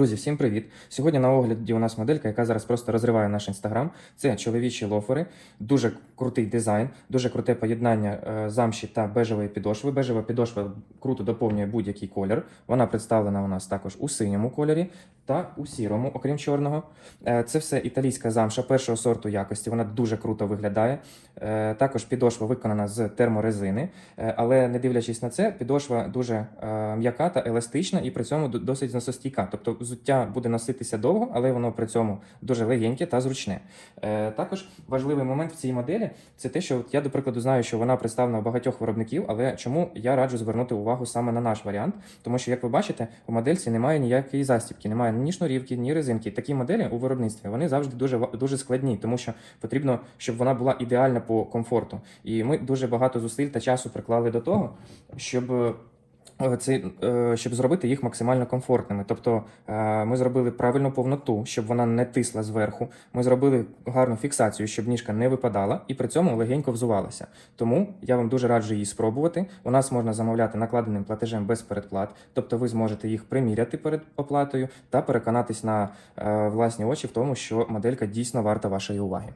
Друзі, всім привіт! Сьогодні на огляді у нас моделька, яка зараз просто розриває наш інстаграм. Це чоловічі лофери, дуже крутий дизайн, дуже круте поєднання е, замші та бежевої підошви. Бежева підошва круто доповнює будь-який колір. Вона представлена у нас також у синьому кольорі та у сірому, окрім чорного. Е, Це все італійська замша першого сорту якості. Вона дуже круто виглядає. Е, Також підошва виконана з терморезини, Е, але не дивлячись на це, підошва дуже м'яка та еластична і при цьому досить зносостійка. Тобто взуття буде носитися довго, але воно при цьому дуже легеньке та зручне. Також важливий момент в цій моделі це те, що я, до прикладу, знаю, що вона представлена у багатьох виробників, але чому я раджу звернути увагу саме на наш варіант? Тому що, як ви бачите, у модельці немає ніякої застібки, немає ні шнурівки, ні резинки. Такі моделі у виробництві вони завжди дуже дуже складні, тому що потрібно, щоб вона була ідеальна по комфорту. І ми дуже багато зусиль та часу приклали до того, щоб. Це, е, щоб зробити їх максимально комфортними. Тобто е, ми зробили правильну повноту, щоб вона не тисла зверху. Ми зробили гарну фіксацію, щоб ніжка не випадала і при цьому легенько взувалася. Тому я вам дуже раджу її спробувати. У нас можна замовляти накладеним платежем без передплат, тобто ви зможете їх приміряти перед оплатою та переконатись на е, власні очі в тому, що моделька дійсно варта вашої уваги.